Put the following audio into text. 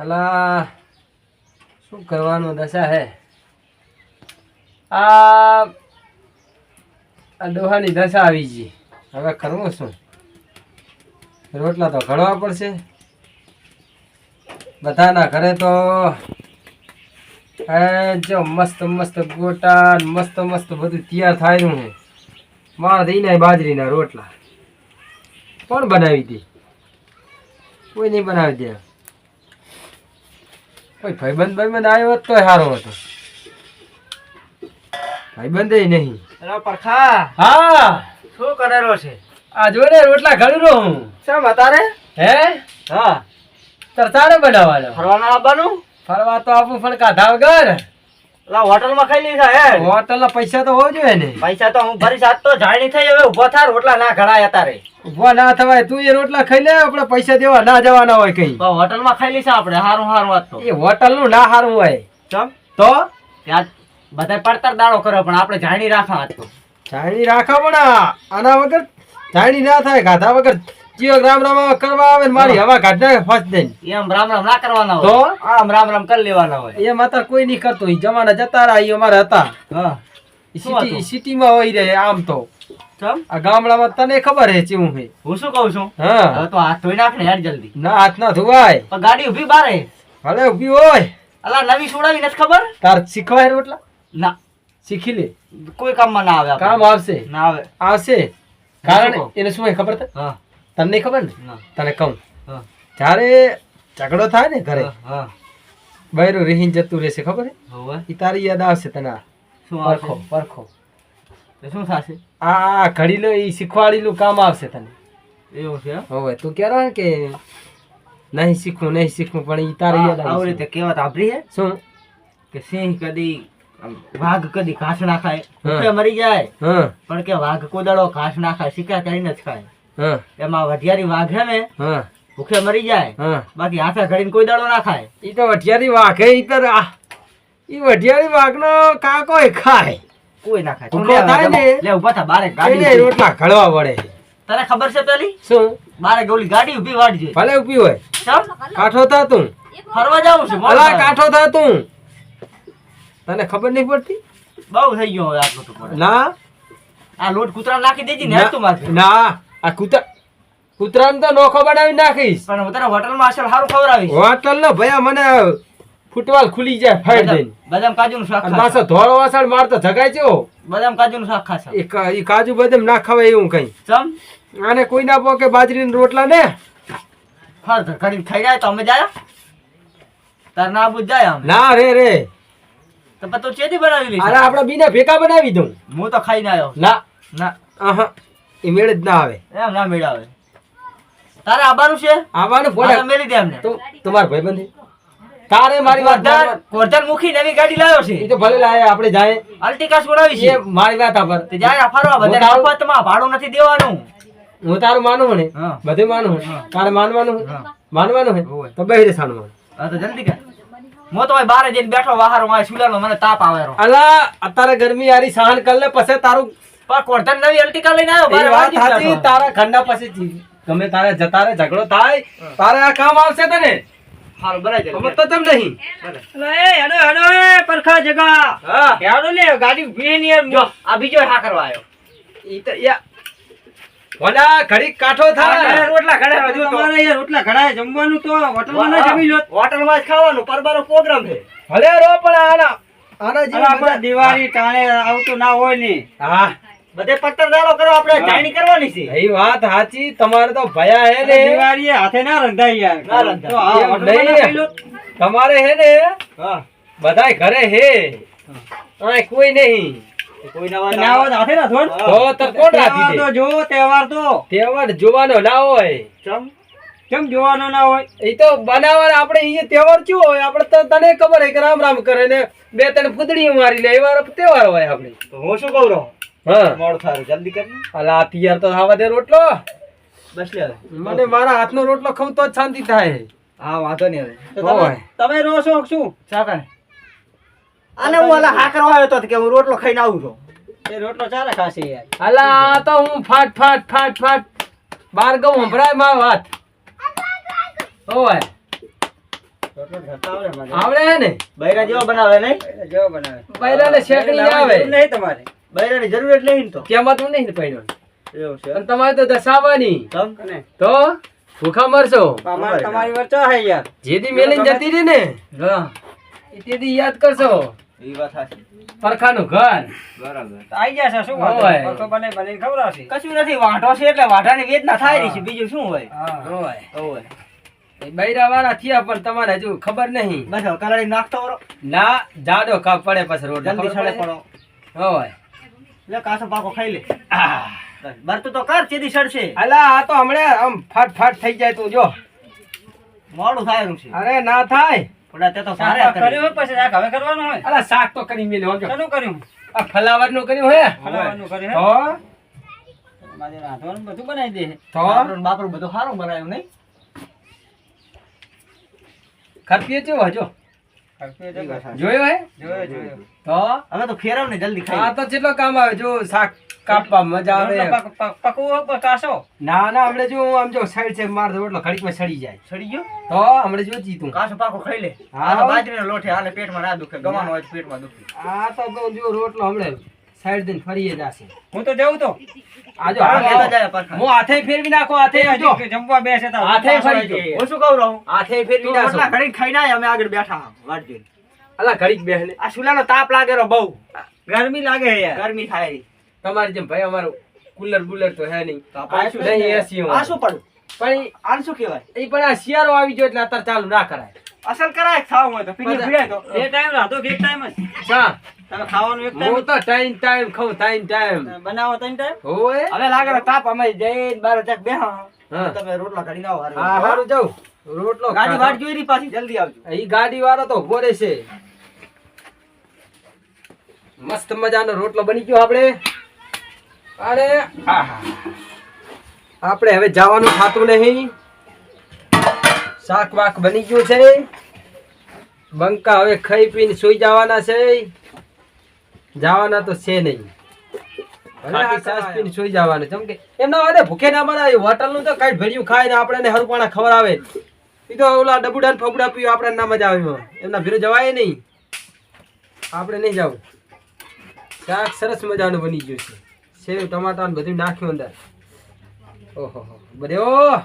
અલા, શું કરવાનું દશા હે? આ ડોહાની દશા આવી ગઈ. હવે કરવું શું? રોટલા તો ઘડવા પડશે. બધાના ઘરે તો જો મસ્ત મસ્ત ગોટા મસ્ત મસ્ત બધું તૈયાર થાયનું છે. મારા દઈને બાજરીના રોટલા. કોણ બનાવી દે? કોઈ નહીં બનાવી દે. કોઈ ભાઈબંધ ભાઈબંધ આવ્યો હોત તોય સારો હતો. ભાઈબંધ નહીં. પરખા હા. શું કરેલો છે? આ જોડે રોટલા ઘડું હું. શેમ અતારે? હે? હા. તરતારે બનાવવાનો. ફરવાના આવવાનું? ફરવા તો આપું પણ કાઢા વગર લા હોટલમાં ખાઈ લીધા હે. હોટલ ના પૈસા તો હોવા જોઈએ ને. પૈસા તો હું ભરી સાત તો જાણી થઈ હવે ઊભો થાર રોટલા ના ઘડાય તારે ઊભા ના થવાય તું એ રોટલા ખાઈ લે આપણે પૈસા દેવા ના જવાના હોય કઈ. તો હોટલમાં ખાઈ લીધા આપણે હારું હારું વાત તો. એ હોટલનું ના સારું હોય. ચમ? તો? ત્યાં બધા પડતર દાડો કરો પણ આપણે જાણી રાખા તો. જાણી રાખા પણ આના વગર જાણી ના થાય ગાધા વગર જીઓ રામ રામ કરવા આવે ને મારી હવા કાઢ ફસ દઈને. એમ રામ રામ ના કરવાના તો? આમ રામ રામ કરી લેવાના હોય. એ માતા કોઈ નહીં કરતો. જમાના જતા રહ્યા ઈ અમારે હતા. હા. સિટી સિટીમાં હોય રહે આમ તો. આ ગામડામાં તને ખબર હે ચેવું હે? હું શું કહું છું? હા. તો હાથ ધોઈ નાખ ને યાર જલ્દી. ના હાથ ના ધોવાય. પણ ગાડી ઊભી બારે ભલે ઊભી હોય. અલા નવી છોડાવી નથી ખબર? તાર શીખવાય રોટલા ના. શીખી લે. કોઈ કામમાં ના આવે કામ આવશે. ના આવે. આવશે. કારણ એને શું હોય ખબર હા. તને નહીં ખબર ને? તને કહું. હા. જ્યારે ઝઘડો થાય ને ઘરે હા બૈરું રહીને જતું રહેશે ખબર એ ઈ તારી યાદ આવશે તને પરખો પરખો. શું થશે? આ ઘડી લો એ શીખવાડેલું કામ આવશે તને. એવું છે હવે તું કહેવા ને કે નહીં શીખવું નહીં શીખવું પણ ઈ તારી યાદ આવી રીતે કહેવત સાંભળી હે? શું? કે સિંહ કદી વાઘ કદી ઘાસ ના ખાય. મરી જાય. હા. પણ કે વાઘ કોદડો ઘાસ ના ખાય શિકાર કરીને જ ખાય. એમાં વઢિયારી વાઘ હે. ને ભૂખે મરી જાય. બાકી હાથે ઘડીને કોઈ દાડો ના ખાય. એ તો વઢિયારી વાઘ ઈ તો આ ઈ વઢિયારી વાઘનો કાકો ખાય. કોઈ ના ખાય. ભૂખો થાય ને? લે ઊભા થા બારે ગાડી રોટલા ઘડવા વળે. તને ખબર છે પેલી? શું? બારે ગોલી ગાડી ઊભી વાળજે. ભલે ઊભી હોય. કાઠો થા તું ફરવા જાઉં છું થાય. કાઠો થા તું તને ખબર નહીં પડતી? બહુ થઈ ગયો હવે આટલું તો ના. આ લોટ કૂતરા નાખી દેજી ને તું માથે ના. આ કૂતરા કૂતરાને તો નોખો બનાવી નાખીશ. પણ હું તને હોટલમાં અસલ સારું ખવડાવીશ હોટલ નો ભયા મને ફૂટવાલ ખુલી જાય ફાઈટ દઈને. બદામ- કાજુ કાજુનું શાક. પાછો ધોળો વાસણ મારતો જગાય છે બદામ કાજુનું શાક ખાશે. એ કાજુ બદામ ના ખવાય એવું કઈ. ચમ? આને કોઈ ના પોકે બાજરીના રોટલા ને? ફાર તો કરીને ખાઈ જાય તો અમે જાય? તાર ના બુજ જાય અમે ના રે રે. તો તું ચેતી બનાવી લઈશ? અરે આપણે બીના ભેગા બનાવી દઉં. હું તો ખાઈને આવ્યો. ના. ના. આહા. એ મેળ જ ના આવે. એમ ના મેળાવે તારે આવવાનું છે? આવવાનું તો મેલી દે એમને. તો તમાર ભાઈબંધ. છે? તારે મારી વાત કોરધન મુખી નવી ગાડી લાવ્યો એ તો ભલે લાવે આપણે જાય. અલ્ટિકા છોડાવી છે. મારી વાત આપર તે જાય આફારવા બધા મફતમાં ભાડું નથી દેવાનું. હું તારું માનું ને? બધે બધું માનું તારે માનવાનું માનવાનું હે તો તો રે સાણવાનું હા તો જલ્દી કર. મો તો બારે જઈને બેઠો વાહારો માં સુલાનો મને તાપ આવે અલા અત્યારે ગરમી આરી સહન કર લે પછી તારું પણ કોરધન નવી અલ્ટિકા લઈને આવ્યો? વાત બેઠો. તારા ખંડા પછી જી- ગમે તારે જતા રે ઝઘડો થાય તારે આ કામ આવશે તને. હારું બરાબર ખબર તો તમ નહીં. હેડો હેડો એ પરખા જગા. હા. હેડો લે ગાડી ઊભી ની એમ. જો આ બીજો હા કરવા આવ્યો. ઈ તો યા. વડા ઘડીક કાઠો થાય. રોટલા ઘડા હજુ તો. તમારે યાર રોટલા ઘડાય જમવાનું તો હોટલમાં ના જમી લો. હોટલમાં જ ખાવાનું પરબારો પ્રોગ્રામ છે. ભલે રો પણ આના દિવાળી ટાણે આવતું ના હોય ને. હા. બધે પત્તરદારો કરો આપણે જાણી કરવાની છે. એ વાત સાચી તમારે તો ભયા હે ને. દિવાળી હાથે ના રંધાય યાર. ના રંધાય. તમારે હે ને બધાય ઘરે હે. આય કોઈ નહીં. કોઈ ના હોય. તો હાથે ના થોડ. તો તો કોણ રાખી તહેવાર તો દે જોવો તહેવાર તો. તહેવાર જોવાનો ના હોય. કેમ જોવાનો ના હોય? એ તો બનાવવાના આપણે અહીંયા તહેવાર હોય? આપણે તો તને ખબર હે કે રામ રામ કરે ને બે ત્રણ ફૂદડી મારી લે એવા તહેવાર હોય આપણે. હું શું કઉ જલ્દી કર અલા આ તો થવા દે રોટલો. બસ લે મને મારા હાથનો રોટલો ખાવ તો જ શાંતિ થાય. હા વાંધો નહીં હવે. તમે. છો શું? આને હું ઓલા હા કરવા આવ્યો તો કે હું રોટલો ખાઈને આવું છું. એ રોટલો ચાલે ખાશે યાર. અલા આ તો હું ફાટ ફાટ ફાટ ફાટ બાર ગઉં સંભળાયમાં વાત હોય રોટલો આવડે હે ને? બૈરા જેવો બનાવે નહીં? જેવો બનાવે. બૈરાને ને શેકડી આવે નહીં તમારે. બૈરાની જરૂરત નહીં તો. તેમાં તો નહીં ને પડ્યો એવું છે. અને તમારે તો દસાવાની તો? ભૂખા મરશો. તમારી વચ્ચે હે યાર? જેદી મેલીન જતી રહી ને હા. તેથી યાદ કરશો. એ વાત સાચી. પરખાનું ઘર. બરાબર. તો આઈ શું હોય. વખો બને બને ખવડાવશે. કશું નથી વાંઢો છે એટલે વાંઢાની વેદના થાય રહી છે. બીજું શું હોય. હોય. હોય. બૈરા વાળા થયા પણ તમારે હજુ ખબર નહીં. બસ કલાડી નાખતો ના જાડો કાપ પડે પછી રોડ જલ્દી પડો? હોય. લે કાસો પાકો ખાઈ લે. ભરતું તો કર ચેદી સડશે. અલા આ તો હમણે આમ ફાટ ફાટ થઈ જાય તું જો. મોડું થાય છે. અરે ના થાય. પણ તે તો શાક કર્યો હોય પછી શાક હવે કરવાનું હોય. અલા શાક તો કરી મેલ્યો જો. શું કર્યું? આ ફલાવરનું કર્યું હે. નું કર્યું તો? હે? મારે રાંધવાનું બધું બનાવી દે. તો? બાપરું બાપરું બધું સારું બનાવ્યું નહીં. ખરપીએ ચો હજો તો. જોયો હે? જોયો જોયો તો? હવે તો ફેરવ ને જલ્દી આ તો કેટલો કામ આવે? જો શાક કાપવા મજા રોટલો આવે પક- પક- પકવું હોય તો કાસો ના ના હમણે જો આમ જો સાઈડ છે માર દો એટલે ઘડીકમાં સડી જાય. સડી ગયો? તો હમણે જો તું. કાસો પાકો ખાઈ લે. હા. તો બાજરીનો લોટ હાલે પેટમાં ના દુખે ગવાનો હોય પેટમાં દુખે. આ તો તો જો રોટલો હમણે સાઈડ દિન ફરીએ જાશે. હું તો જઉં તો. આ જો હા. હું હાથે ફેરવી નાખો હાથે આજો જમવા બેસે તો હાથે ફરી હું શું કહું રહું? હાથે ફેરવી નાખો. રોટલા ઘડી ખાઈ ના અમે આગળ બેઠા વાટજી અલા ઘડીક બેહલે. આ સુલાનો તાપ લાગેલો બહુ. ગરમી લાગે છે યાર. ગરમી થાય. તમારી જેમ ભાઈ અમારું કુલર બુલર તો હે નહીં. તો આ શું નહીં? એસી આ શું પડું? પણ આ શું કહેવાય? એ પણ આ શિયાળો આવી ગયો એટલે અત્યારે ચાલુ ના કરાય. અસલ કરાય ખાવ હોય તો પીને પીડાય તો. એ ટાઈમ રાતો કે એક ટાઈમ જ? ચા તમે ખાવાનું એક હું તો ટાઈમ ટાઈમ ખાઉં ટાઈમ ટાઈમ બનાવો ત્રણ ટાઈમ હોવે. હવે લાગેલો તાપ અમે જઈને બાર ચાક બેહા. તમે રોટલા કાઢીને આવો હા હારું જાઉં. રોટલો ગાડી વાટ જોઈ રહી પાછી જલ્દી આવજો. ઈ ગાડી વાળો તો ઊભો છે મસ્ત મજાનો રોટલો બની ગયો આપણે. અરે આહા. આપણે હવે જવાનું ખાતું નહીં. શાક વાક બની ગયું છે. બંકા હવે ખાઈ પીને સુઈ જવાના છે. જવાના તો છે નહીં. સુઈ જવાનું. કેમ કે એમના વાદે ભૂખે ના મરાય હોટલનું તો કઈ ભર્યું ખાય ને આપણે હરપાણા ખવડાવે એ તો ઓલા ડબુડા ને ફબુડા પીવું આપણે ના મજા આવે. એમાં. એમના ભીરો જવાય નહીં. આપણે નહીં જવું. શાક સરસ મજાનું બની ગયું છે. સેવ ટમાટા બધું નાખ્યું અંદર. ઓહો બધે ઓ!